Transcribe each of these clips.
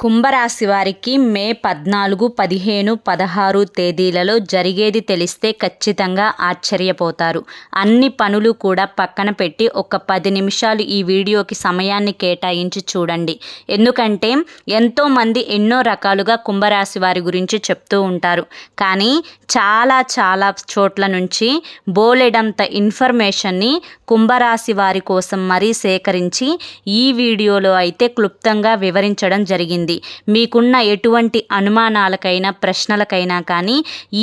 కుంభరాశి వారికి మే పద్నాలుగు పదిహేను పదహారు తేదీలలో జరిగేది తెలిస్తే ఖచ్చితంగా ఆశ్చర్యపోతారు. అన్ని పనులు కూడా పక్కన పెట్టి ఒక పది నిమిషాలు ఈ వీడియోకి సమయాన్ని కేటాయించి చూడండి. ఎందుకంటే ఎంతోమంది ఎన్నో రకాలుగా కుంభరాశి వారి గురించి చెప్తూ ఉంటారు. కానీ చాలా చాలా చోట్ల నుంచి బోలెడంత ఇన్ఫర్మేషన్ని కుంభరాశి వారి కోసం మరీ సేకరించి ఈ వీడియోలో అయితే క్లుప్తంగా వివరించడం జరిగింది. మీకున్న ఎటువంటి అనుమానాలకైనా ప్రశ్నలకైనా కానీ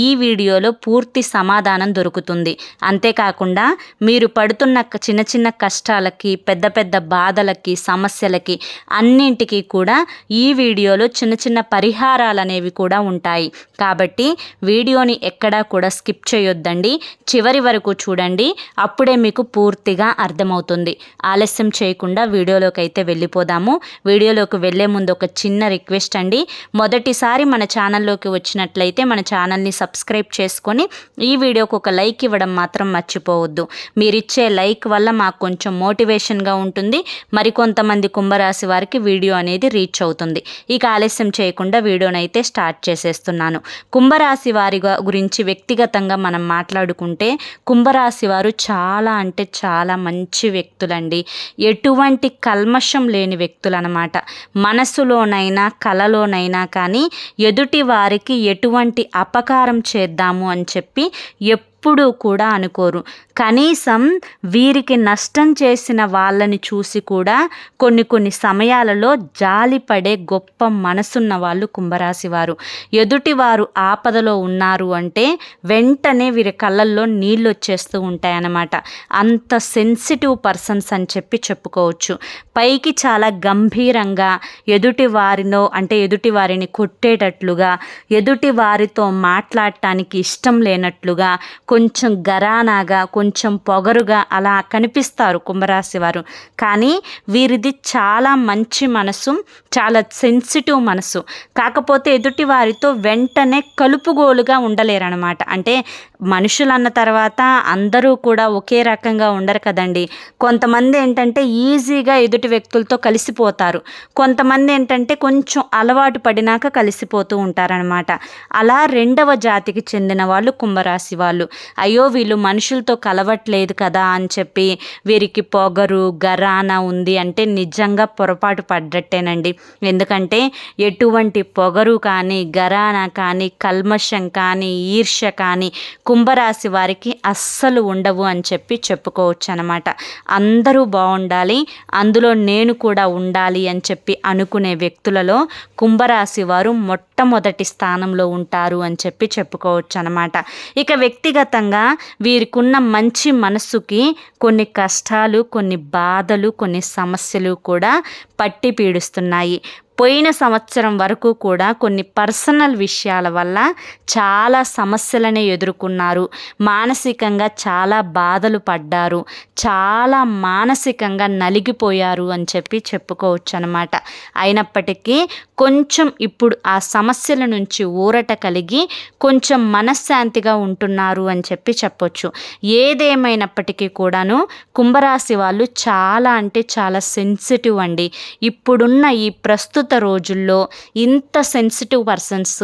ఈ వీడియోలో పూర్తి సమాధానం దొరుకుతుంది. అంతేకాకుండా మీరు పడుతున్న చిన్న చిన్న కష్టాలకి పెద్ద పెద్ద బాధలకి సమస్యలకి అన్నింటికి కూడా ఈ వీడియోలో చిన్న చిన్న పరిహారాలు అనేవి కూడా ఉంటాయి. కాబట్టి వీడియోని ఎక్కడా కూడా స్కిప్ చేయొద్దండి. చివరి వరకు చూడండి. అప్పుడే మీకు పూర్తిగా అర్థమవుతుంది. ఆలస్యం చేయకుండా వీడియోలోకి అయితే వెళ్ళిపోదాము. వీడియోలోకి వెళ్ళే ముందు ఒక చిన్న చిన్న రిక్వెస్ట్ అండి. మొదటిసారి మన ఛానల్లోకి వచ్చినట్లయితే మన ఛానల్ని సబ్స్క్రైబ్ చేసుకొని ఈ వీడియోకి ఒక లైక్ ఇవ్వడం మాత్రం మర్చిపోవద్దు. మీరిచ్చే లైక్ వల్ల మాకు కొంచెం మోటివేషన్గా ఉంటుంది. మరికొంతమంది కుంభరాశి వారికి వీడియో అనేది రీచ్ అవుతుంది. ఇక ఆలస్యం చేయకుండా వీడియోనైతే స్టార్ట్ చేసేస్తున్నాను. కుంభరాశి వారి గురించి వ్యక్తిగతంగా మనం మాట్లాడుకుంటే కుంభరాశి వారు చాలా అంటే చాలా మంచి వ్యక్తులండి. ఎటువంటి కల్మషం లేని వ్యక్తులు అనమాట మనసులోనైనా కలలోనైనా కానీ ఎదుటి వారికి ఎటువంటి అపకారం చేద్దాము అని చెప్పి ఎప్పుడూ కూడా అనుకోరు. కనీసం వీరికి నష్టం చేసిన వాళ్ళని చూసి కూడా కొన్ని కొన్ని సమయాలలో జాలిపడే గొప్ప మనసున్న వాళ్ళు కుంభరాశి వారు ఎదుటి వారు ఆపదలో ఉన్నారు అంటే వెంటనే వీరి కళ్ళల్లో నీళ్ళు వచ్చేస్తూ ఉంటాయన్నమాట. అంత సెన్సిటివ్ పర్సన్స్ అని చెప్పి చెప్పుకోవచ్చు. పైకి చాలా గంభీరంగా ఎదుటి వారినో అంటే ఎదుటి వారిని కొట్టేటట్లుగా ఎదుటి వారితో మాట్లాడటానికి ఇష్టం లేనట్లుగా కొంచెం గరానాగా కొంచెం పొగరుగా అలా కనిపిస్తారు కుంభరాశి వారు. కానీ వీరిది చాలా మంచి మనసు చాలా సెన్సిటివ్ మనసు. కాకపోతే ఎదుటి వారితో వెంటనే కలుపుగోలుగా ఉండలేరనమాట అంటే మనుషులు అన్న తర్వాత అందరూ కూడా ఒకే రకంగా ఉండరు కదండి. కొంతమంది ఏంటంటే ఈజీగా ఎదుటి వ్యక్తులతో కలిసిపోతారు. కొంతమంది ఏంటంటే కొంచెం అలవాటు పడినాక కలిసిపోతూ ఉంటారనమాట అలా రెండవ జాతికి చెందిన వాళ్ళు కుంభరాశి వాళ్ళు. అయ్యో వీళ్ళు మనుషులతో కలవట్లేదు కదా అని చెప్పి వీరికి పొగరు గరాన ఉంది అంటే నిజంగా పొరపాటు పడ్డట్టేనండి. ఎందుకంటే ఎటువంటి పొగరు కానీ గరాన కానీ కల్మషం కానీ ఈర్ష్య కానీ కుంభరాశి వారికి అస్సలు ఉండవు అని చెప్పి చెప్పుకోవచ్చు అనమాట అందరూ బాగుండాలి అందులో నేను కూడా ఉండాలి అని చెప్పి అనుకునే వ్యక్తులలో కుంభరాశి వారు మొట్టమొదటి స్థానంలో ఉంటారు అని చెప్పి చెప్పుకోవచ్చు అనమాట ఇక ఫలితంగా వీరికున్న మంచి మనస్సుకి కొన్ని కష్టాలు కొన్ని బాధలు కొన్ని సమస్యలు కూడా పట్టి పీడిస్తున్నాయి. పోయిన సంవత్సరం వరకు కూడా కొన్ని పర్సనల్ విషయాల వల్ల చాలా సమస్యలనే ఎదుర్కొన్నారు. మానసికంగా చాలా బాధలు పడ్డారు. చాలా మానసికంగా నలిగిపోయారు అని చెప్పి చెప్పుకోవచ్చు అనమాట అయినప్పటికీ కొంచెం ఇప్పుడు ఆ సమస్యల నుంచి ఊరట కలిగి కొంచెం మనశ్శాంతిగా ఉంటున్నారు అని చెప్పి చెప్పొచ్చు. ఏదేమైనప్పటికీ కూడాను కుంభరాశి వాళ్ళు చాలా అంటే చాలా సెన్సిటివ్ అండి. ఇప్పుడున్న ఈ ప్రస్తుత రోజుల్లో ఇంత సెన్సిటివ్ పర్సన్స్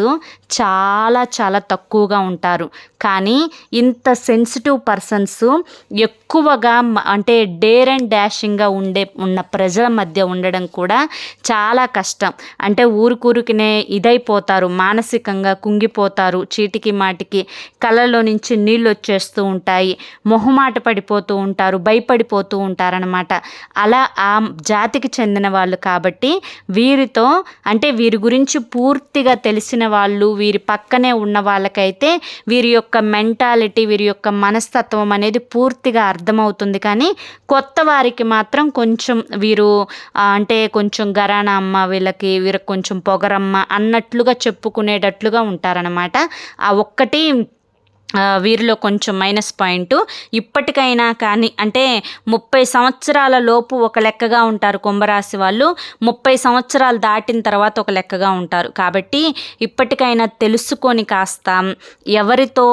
చాలా చాలా తక్కువగా ఉంటారు. కానీ ఇంత సెన్సిటివ్ పర్సన్స్ ఎక్కువగా అంటే డేర్ అండ్ డాషింగ్గా ఉండే ఉన్న ప్రజల మధ్య ఉండడం కూడా చాలా కష్టం. అంటే ఊరుకూరుకునే ఇదైపోతారు మానసికంగా కుంగిపోతారు చీటికి మాటికి కళ్ళలో నుంచి నీళ్ళు వచ్చేస్తూ ఉంటాయి మొహమాట పడిపోతూ ఉంటారు భయపడిపోతూ ఉంటారనమాట అలా ఆ జాతికి చెందిన వాళ్ళు కాబట్టి వీరి వీరితో అంటే వీరి గురించి పూర్తిగా తెలిసిన వాళ్ళు వీరి పక్కనే ఉన్న వాళ్ళకైతే వీరి యొక్క మెంటాలిటీ వీరి యొక్క మనస్తత్వం అనేది పూర్తిగా అర్థమవుతుంది. కానీ కొత్త వారికి మాత్రం కొంచెం వీరు అంటే కొంచెం గరాణ అమ్మ వీళ్ళకి వీరికి కొంచెం పొగరమ్మ అన్నట్లుగా చెప్పుకునేటట్లుగా ఉంటారనమాట ఆ ఒక్కటి వీరిలో కొంచెం మైనస్ పాయింట్. ఇప్పటికైనా కానీ అంటే ముప్పై సంవత్సరాల లోపు ఒక లెక్కగా ఉంటారు కుంభరాశి వాళ్ళు. ముప్పై సంవత్సరాలు దాటిన తర్వాత ఒక లెక్కగా ఉంటారు. కాబట్టి ఇప్పటికైనా తెలుసుకొని కాస్త ఎవరితో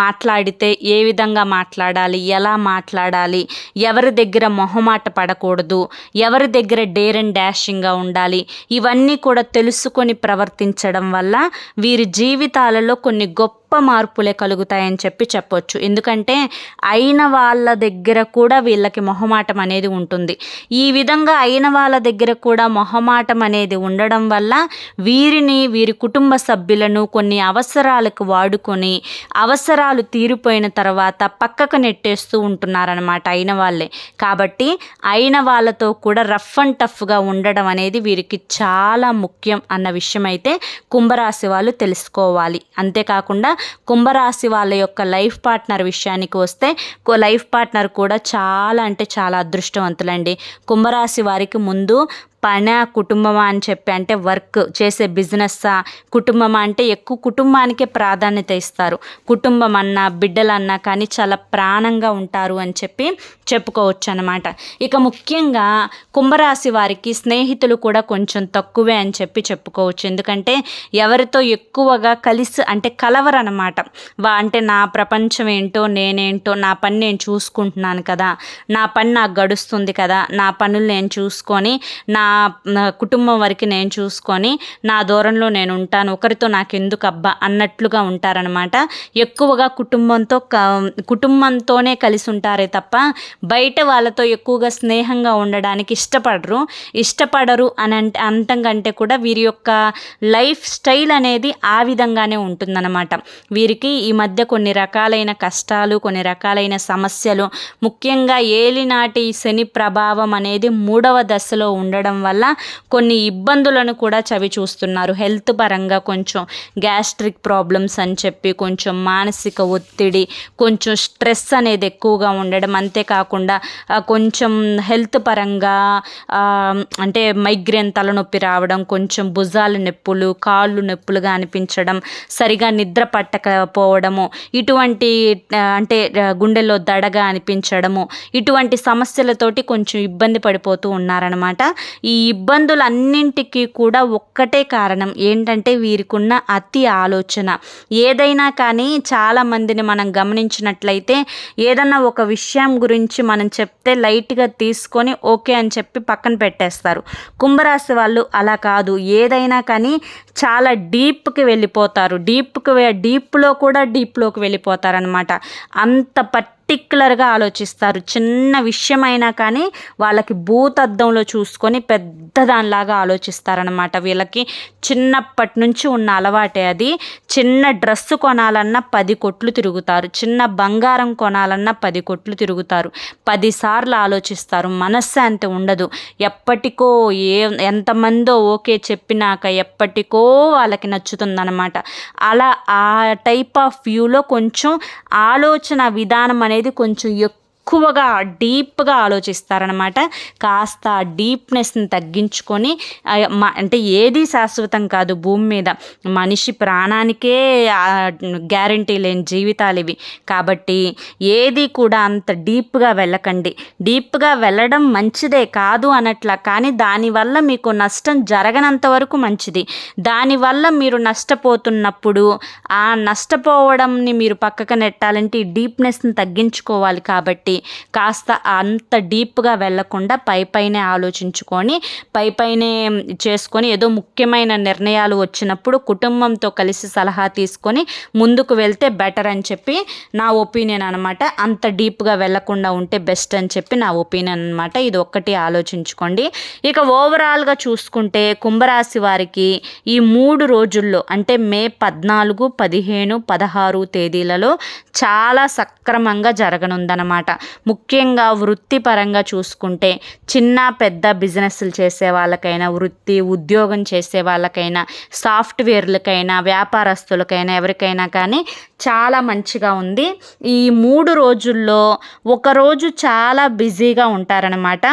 మాట్లాడితే ఏ విధంగా మాట్లాడాలి ఎలా మాట్లాడాలి ఎవరి దగ్గర మొహమాట పడకూడదు ఎవరి దగ్గర డేర్ అండ్ డాషింగ్గా ఉండాలి ఇవన్నీ కూడా తెలుసుకొని ప్రవర్తించడం వల్ల వీరి జీవితాలలో కొన్ని గొప్ప మార్పులే కలుగుతాయని చెప్పి చెప్పొచ్చు. ఎందుకంటే అయిన వాళ్ళ దగ్గర కూడా వీళ్ళకి మొహమాటం అనేది ఉంటుంది. ఈ విధంగా అయిన వాళ్ళ దగ్గర కూడా మొహమాటం అనేది ఉండడం వల్ల వీరిని వీరి కుటుంబ సభ్యులను కొన్ని అవసరాలకు వాడుకొని అవసరాలు తీరిపోయిన తర్వాత పక్కకు నెట్టేస్తూ ఉంటున్నారనమాట అయిన వాళ్ళే. కాబట్టి అయిన వాళ్ళతో కూడా రఫ్ అండ్ టఫ్గా ఉండడం అనేది వీరికి చాలా ముఖ్యం అన్న విషయం అయితే కుంభరాశి వాళ్ళు తెలుసుకోవాలి. అంతేకాకుండా కుంభరాశి వాళ్ళ యొక్క లైఫ్ పార్ట్నర్ విషయానికి వస్తే లైఫ్ పార్ట్నర్ కూడా చాలా అంటే చాలా అదృష్టవంతులండి. కుంభరాశి వారికి ముందు పనా కుటుంబమా అని చెప్పి అంటే వర్క్ చేసే బిజినెస్సా? కుటుంబమా అంటే ఎక్కువ కుటుంబానికే ప్రాధాన్యత ఇస్తారు. కుటుంబం అన్నా బిడ్డలన్నా కానీ చాలా ప్రాణంగా ఉంటారు అని చెప్పి చెప్పుకోవచ్చు అనమాట ఇక ముఖ్యంగా కుంభరాశి వారికి స్నేహితులు కూడా కొంచెం తక్కువే అని చెప్పి చెప్పుకోవచ్చు. ఎందుకంటే ఎవరితో ఎక్కువగా కలిసి అంటే కలవరనమాట వా అంటే నా ప్రపంచం ఏంటో నేనేంటో నా పని నేను చూసుకుంటున్నాను కదా. నా పని నాకు గడుస్తుంది కదా. నా పనులు నేను చూసుకొని నా నా కుటుంబం వరకు నేను చూసుకొని నా దూరంలో నేను ఉంటాను. ఒకరితో నాకు ఎందుకు అబ్బా అన్నట్లుగా ఉంటారనమాట ఎక్కువగా కుటుంబంతో క- కుటుంబంతోనే కలిసి ఉంటారే తప్ప బయట వాళ్ళతో ఎక్కువగా స్నేహంగా ఉండడానికి ఇష్టపడరు. ఇష్టపడరు అని అంటే అంతం కంటే కూడా వీరి యొక్క లైఫ్ స్టైల్ అనేది ఆ విధంగానే ఉంటుందన్నమాట. వీరికి ఈ మధ్య కొన్ని రకాలైన కష్టాలు కొన్ని రకాలైన సమస్యలు ముఖ్యంగా ఏలినాటి శని ప్రభావం అనేది మూడవ దశలో ఉండడం వల్ల కొన్ని ఇబ్బందులను కూడా చవి చూస్తున్నారు. హెల్త్ పరంగా కొంచెం గ్యాస్ట్రిక్ ప్రాబ్లమ్స్ అని చెప్పి కొంచెం మానసిక ఒత్తిడి కొంచెం స్ట్రెస్ అనేది ఎక్కువగా ఉండడం. అంతేకాకుండా కొంచెం హెల్త్ పరంగా అంటే మైగ్రేన్ తలనొప్పి రావడం కొంచెం భుజాల నొప్పులు కాళ్ళు నొప్పులుగా అనిపించడం సరిగా నిద్ర పట్టకపోవడము ఇటువంటి అంటే గుండెల్లో దడగా అనిపించడము ఇటువంటి సమస్యలతోటి కొంచెం ఇబ్బంది పడిపోతూ ఉన్నారనమాట ఈ ఇబ్బందులన్నింటికీ కూడా ఒక్కటే కారణం ఏంటంటే వీరికున్న అతి ఆలోచన. ఏదైనా కానీ చాలామందిని మనం గమనించినట్లయితే ఏదన్నా ఒక విషయం గురించి మనం చెప్తే లైట్గా తీసుకొని ఓకే అని చెప్పి పక్కన పెట్టేస్తారు. కుంభరాశి వాళ్ళు అలా కాదు. ఏదైనా కానీ చాలా డీప్కి వెళ్ళిపోతారు. డీప్కి డీప్లో కూడా డీప్లోకి వెళ్ళిపోతారనమాట అంత పర్టిక్యులర్గా ఆలోచిస్తారు. చిన్న విషయమైనా కానీ వాళ్ళకి భూతద్దంలో చూసుకొని పెద్ద దానిలాగా ఆలోచిస్తారనమాట వీళ్ళకి చిన్నప్పటి నుంచి ఉన్న అలవాటే అది. చిన్న డ్రెస్సు కొనాలన్నా పది కొట్లు తిరుగుతారు. చిన్న బంగారం కొనాలన్నా పది కొట్లు తిరుగుతారు. పదిసార్లు ఆలోచిస్తారు. మనశ్శాంతి ఉండదు. ఎప్పటికో ఏ ఎంతమందో ఓకే చెప్పినాక ఎప్పటికో వాళ్ళకి నచ్చుతుందన్నమాట. అలా ఆ టైప్ ఆఫ్ వ్యూలో కొంచెం ఆలోచన విధానం అనేది అనేది కొంచెం ఎక్కువ ఎక్కువగా డీప్గా ఆలోచిస్తారనమాట కాస్త డీప్నెస్ని తగ్గించుకొని అంటే ఏది శాశ్వతం కాదు భూమి మీద. మనిషి ప్రాణానికే గ్యారంటీ లేని జీవితాలు ఇవి. కాబట్టి ఏది కూడా అంత డీప్గా వెళ్ళకండి. డీప్గా వెళ్ళడం మంచిదే కాదు అనట్లా కానీ దానివల్ల మీకు నష్టం జరగనంత వరకు మంచిది. దానివల్ల మీరు నష్టపోతున్నప్పుడు ఆ నష్టపోవడంని మీరు పక్కకు నెట్టాలంటే ఈ డీప్నెస్ని తగ్గించుకోవాలి కాబట్టి కాస్త అంత డీప్గా వెళ్ళకుండా పై పైనే ఆలోచించుకొని పై పైనే చేసుకొని ఏదో ముఖ్యమైన నిర్ణయాలు వచ్చినప్పుడు కుటుంబంతో కలిసి సలహా తీసుకొని ముందుకు వెళ్తే బెటర్ అని చెప్పి నా ఒపీనియన్ అనమాట అంత డీప్గా వెళ్ళకుండా ఉంటే బెస్ట్ అని చెప్పి నా ఒపీనియన్ అనమాట ఇది ఒక్కటి ఆలోచించుకోండి. ఇక ఓవరాల్గా చూసుకుంటే కుంభరాశి వారికి ఈ మూడు రోజుల్లో అంటే మే పద్నాలుగు పదిహేను పదహారు తేదీలలో చాలా సక్రమంగా జరగనుందనమాట ముఖ్యంగా వృత్తిపరంగా చూసుకుంటే చిన్న పెద్ద బిజినెస్లు చేసే వాళ్ళకైనా వృత్తి ఉద్యోగం చేసే వాళ్ళకైనా సాఫ్ట్వేర్లకైనా వ్యాపారస్తులకైనా ఎవరికైనా కానీ చాలా మంచిగా ఉంది. ఈ మూడు రోజుల్లో ఒకరోజు చాలా బిజీగా ఉంటారనమాట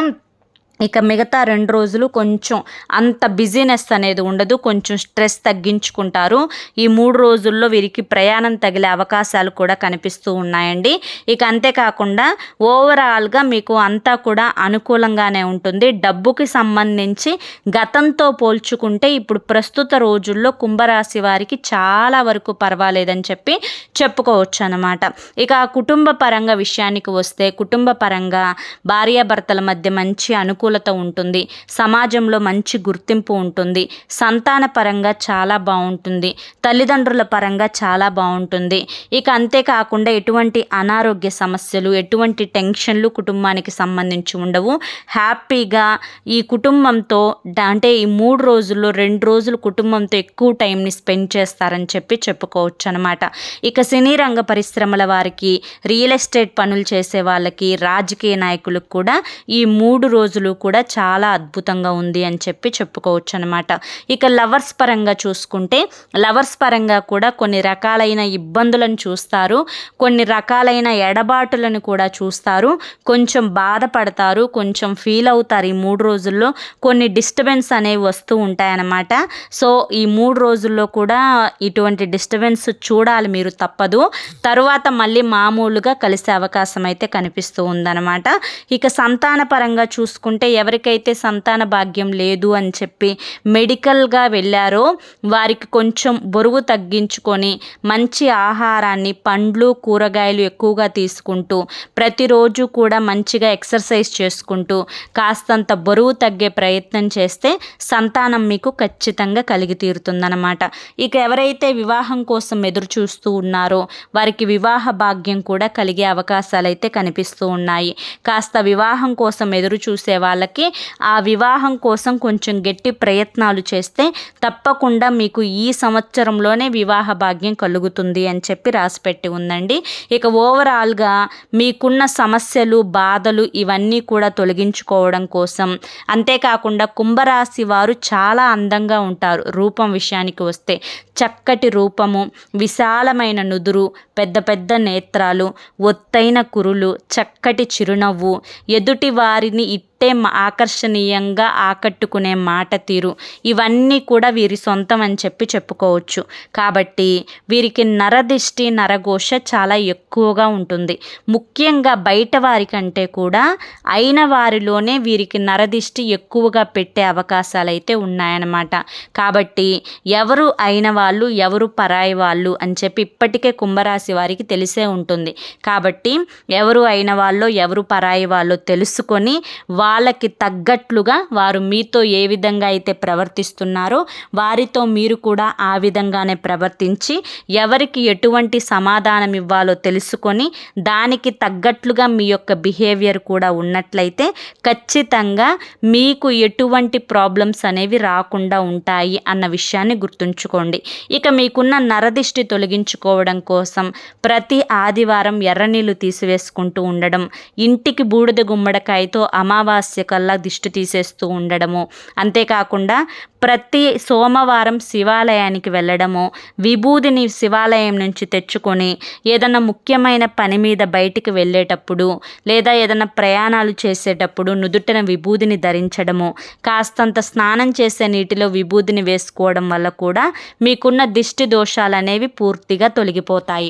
ఇక మిగతా రెండు రోజులు కొంచెం అంత బిజీనెస్ అనేది ఉండదు. కొంచెం స్ట్రెస్ తగ్గించుకుంటారు. ఈ మూడు రోజుల్లో వీరికి ప్రయాణం తగిలే అవకాశాలు కూడా కనిపిస్తూ ఉన్నాయండి. ఇక అంతేకాకుండా ఓవరాల్గా మీకు అంతా కూడా అనుకూలంగానే ఉంటుంది. డబ్బుకి సంబంధించి గతంతో పోల్చుకుంటే ఇప్పుడు ప్రస్తుత రోజుల్లో కుంభరాశి వారికి చాలా వరకు పర్వాలేదని చెప్పి చెప్పుకోవచ్చు అనమాట ఇక కుటుంబ పరంగా విషయానికి వస్తే కుటుంబ పరంగా భార్యాభర్తల మధ్య మంచి అనుకూల అనుకూలత ఉంటుంది. సమాజంలో మంచి గుర్తింపు ఉంటుంది. సంతాన పరంగా చాలా బాగుంటుంది. తల్లిదండ్రుల పరంగా చాలా బాగుంటుంది. ఇక అంతేకాకుండా ఎటువంటి అనారోగ్య సమస్యలు ఎటువంటి టెన్షన్లు కుటుంబానికి సంబంధించి ఉండవు. హ్యాపీగా ఈ కుటుంబంతో అంటే ఈ మూడు రోజుల్లో రెండు రోజులు కుటుంబంతో ఎక్కువ టైంని స్పెండ్ చేస్తారని చెప్పి చెప్పుకోవచ్చు అనమాట ఇక సినీ రంగ పరిశ్రమల వారికి రియల్ ఎస్టేట్ పనులు చేసే వాళ్ళకి రాజకీయ నాయకులకు కూడా ఈ మూడు రోజులు కూడా చాలా అద్భుతంగా ఉంది అని చెప్పి చెప్పుకోవచ్చు అనమాట ఇక లవర్స్ పరంగా చూసుకుంటే లవర్స్ పరంగా కూడా కొన్ని రకాలైన ఇబ్బందులను చూస్తారు కొన్ని రకాలైన ఎడబాటులను కూడా చూస్తారు. కొంచెం బాధపడతారు కొంచెం ఫీల్ అవుతారు ఈ మూడు రోజుల్లో. కొన్ని డిస్టర్బెన్స్ అనేవి వస్తూ ఉంటాయన్నమాట. సో ఈ మూడు రోజుల్లో కూడా ఇటువంటి డిస్టర్బెన్స్ చూడాలి మీరు తప్పదు. తరువాత మళ్ళీ మామూలుగా కలిసే అవకాశం అయితే కనిపిస్తూ ఉందన్నమాట. ఇక సంతాన పరంగా చూసుకుంటే ఎవరికైతే సంతాన భాగ్యం లేదు అని చెప్పి మెడికల్గా వెళ్ళారో వారికి కొంచెం బరువు తగ్గించుకొని మంచి ఆహారాన్ని పండ్లు కూరగాయలు ఎక్కువగా తీసుకుంటూ ప్రతిరోజు కూడా మంచిగా ఎక్సర్సైజ్ చేసుకుంటూ కాస్తంత బరువు తగ్గే ప్రయత్నం చేస్తే సంతానం మీకు ఖచ్చితంగా కలిగి తీరుతుందన్నమాట. ఇక ఎవరైతే వివాహం కోసం ఎదురు చూస్తూ ఉన్నారో వారికి వివాహ భాగ్యం కూడా కలిగే అవకాశాలు అయితే కనిపిస్తూ ఉన్నాయి. కాస్త వివాహం కోసం ఎదురు చూసే వాళ్ళకి ఆ వివాహం కోసం కొంచెం గట్టి ప్రయత్నాలు చేస్తే తప్పకుండా మీకు ఈ సంవత్సరంలోనే వివాహ భాగ్యం కలుగుతుంది అని చెప్పి రాసిపెట్టి ఉందండి. ఇక ఓవరాల్గా మీకున్న సమస్యలు బాధలు ఇవన్నీ కూడా తొలగించుకోవడం కోసం అంతేకాకుండా కుంభరాశి వారు చాలా అందంగా ఉంటారు. రూపం విషయానికి వస్తే చక్కటి రూపము విశాలమైన నుదురు పెద్ద పెద్ద నేత్రాలు ఒత్తైన కురులు చక్కటి చిరునవ్వు ఎదుటి వారిని ఇట్టే ఆకర్షణీయంగా ఆకట్టుకునే మాట తీరు. ఇవన్నీ కూడా వీరి సొంతం అని చెప్పి చెప్పుకోవచ్చు. కాబట్టి వీరికి నరదిష్టి నరఘోష చాలా ఎక్కువగా ఉంటుంది. ముఖ్యంగా బయట వారికంటే కూడా అయిన వారిలోనే వీరికి నరదిష్టి ఎక్కువగా పెట్టే అవకాశాలు అయితే ఉన్నాయన్నమాట. కాబట్టి ఎవరు అయిన వాళ్ళు ఎవరు పరాయి వాళ్ళు అని చెప్పి ఇప్పటికే కుంభరాశి వారికి తెలిసే ఉంటుంది. కాబట్టి ఎవరు అయిన వాళ్ళు ఎవరు పరాయి వాళ్ళు తెలుసుకొని వాళ్ళకి తగ్గట్లుగా వారు మీతో ఏ విధంగా అయితే ప్రవర్తిస్తున్నారో వారితో మీరు కూడా ఆ విధంగానే ప్రవర్తించి ఎవరికి ఎటువంటి సమాధానం ఇవ్వాలో తెలుసుకొని దానికి తగ్గట్లుగా మీ యొక్క బిహేవియర్ కూడా ఉన్నట్లయితే ఖచ్చితంగా మీకు ఎటువంటి ప్రాబ్లమ్స్ అనేవి రాకుండా ఉంటాయి అన్న విషయాన్ని గుర్తుంచుకోండి. ఇక మీకున్న నరదిష్టి తొలగించుకోవడం కోసం ప్రతి ఆదివారం ఎర్రనీళ్ళు తీసివేసుకుంటూ ఉండడం ఇంటికి బూడిద గుమ్మడికాయతో అమావాస్య కల్లా దిష్టి తీసేస్తూ ఉండడము అంతేకాకుండా ప్రతి సోమవారం శివాలయానికి వెళ్ళడము విభూదిని శివాలయం నుంచి తెచ్చుకొని ఏదైనా ముఖ్యమైన పని మీద బయటికి వెళ్ళేటప్పుడు లేదా ఏదైనా ప్రయాణాలు చేసేటప్పుడు నుదుటిన విభూదిని ధరించడము కాస్తంత స్నానం చేసే నీటిలో విభూదిని వేసుకోవడం వల్ల కూడా మీకు మీకున్న దిష్టి దోషాలు అనేవి పూర్తిగా తొలగిపోతాయి.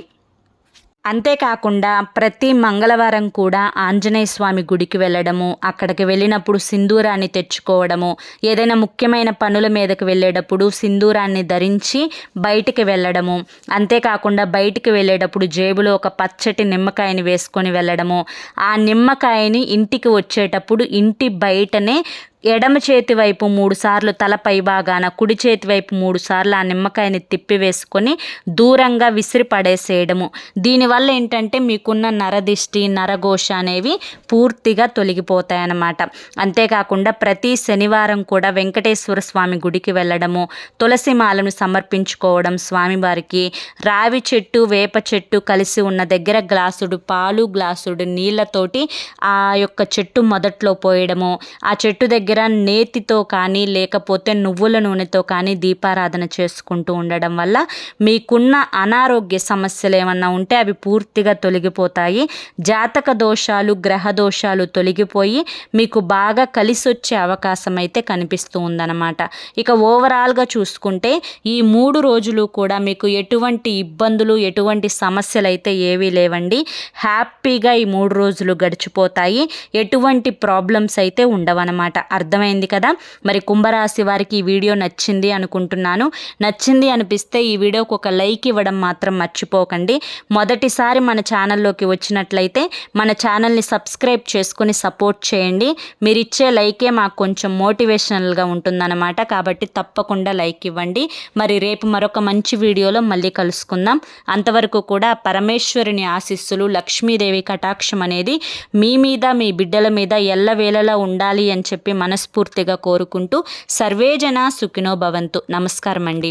అంతేకాకుండా ప్రతి మంగళవారం కూడా ఆంజనేయ స్వామి గుడికి వెళ్ళడము అక్కడికి వెళ్ళినప్పుడు సింధూరాన్ని తెచ్చుకోవడము ఏదైనా ముఖ్యమైన పనుల మీదకి వెళ్ళేటప్పుడు సింధూరాన్ని ధరించి బయటికి వెళ్ళడము అంతేకాకుండా బయటికి వెళ్ళేటప్పుడు జేబులో ఒక పచ్చటి నిమ్మకాయని వేసుకొని వెళ్ళడము ఆ నిమ్మకాయని ఇంటికి వచ్చేటప్పుడు ఇంటి బయటనే ఎడమ చేతి వైపు మూడు సార్లు తల పైభాగాన కుడి చేతి వైపు మూడు సార్లు ఆ నిమ్మకాయని తిప్పివేసుకొని దూరంగా విసిరి పడేసేయడము దీనివల్ల ఏంటంటే మీకున్న నరదిష్టి నరఘోష అనేవి పూర్తిగా తొలగిపోతాయన్నమాట. అంతేకాకుండా ప్రతి శనివారం కూడా వెంకటేశ్వర స్వామి గుడికి వెళ్ళడము తులసి మాలను సమర్పించుకోవడం స్వామివారికి రావి చెట్టు వేప చెట్టు కలిసి ఉన్న దగ్గర గ్లాసుడు పాలు గ్లాసుడు నీళ్ళతోటి ఆ యొక్క చెట్టు మొదట్లో పోయడము ఆ చెట్టు దగ్గర దగ్గర నేతితో కానీ లేకపోతే నువ్వుల నూనెతో కానీ దీపారాధన చేసుకుంటూ ఉండడం వల్ల మీకున్న అనారోగ్య సమస్యలు ఏమన్నా ఉంటే అవి పూర్తిగా తొలగిపోతాయి. జాతక దోషాలు గ్రహ దోషాలు తొలగిపోయి మీకు బాగా కలిసి వచ్చే అవకాశం అయితే కనిపిస్తూ ఉందన్నమాట. ఇక ఓవరాల్గా చూసుకుంటే ఈ మూడు రోజులు కూడా మీకు ఎటువంటి ఇబ్బందులు ఎటువంటి సమస్యలు అయితే ఏవీ లేవండి. హ్యాపీగా ఈ మూడు రోజులు గడిచిపోతాయి. ఎటువంటి ప్రాబ్లమ్స్ అయితే ఉండవన్నమాట. అర్థమైంది కదా? మరి కుంభరాశి వారికి ఈ వీడియో నచ్చింది అనుకుంటున్నాను. నచ్చింది అనిపిస్తే ఈ వీడియోకి ఒక లైక్ ఇవ్వడం మాత్రం మర్చిపోకండి. మొదటిసారి మన ఛానల్లోకి వచ్చినట్లయితే మన ఛానల్ని సబ్స్క్రైబ్ చేసుకుని సపోర్ట్ చేయండి. మీరు ఇచ్చే లైకే మాకు కొంచెం మోటివేషనల్గా ఉంటుందన్నమాట. కాబట్టి తప్పకుండా లైక్ ఇవ్వండి. మరి రేపు మరొక మంచి వీడియోలో మళ్ళీ కలుసుకుందాం. అంతవరకు కూడా పరమేశ్వరుని ఆశీస్సులు లక్ష్మీదేవి కటాక్షం అనేది మీ మీద మీ బిడ్డల మీద ఎల్లవేళలా ఉండాలి అని చెప్పి మనస్ఫూర్తిగా కోరుకుంటూ సర్వేజన సుఖినో భవంతు. నమస్కారం అండి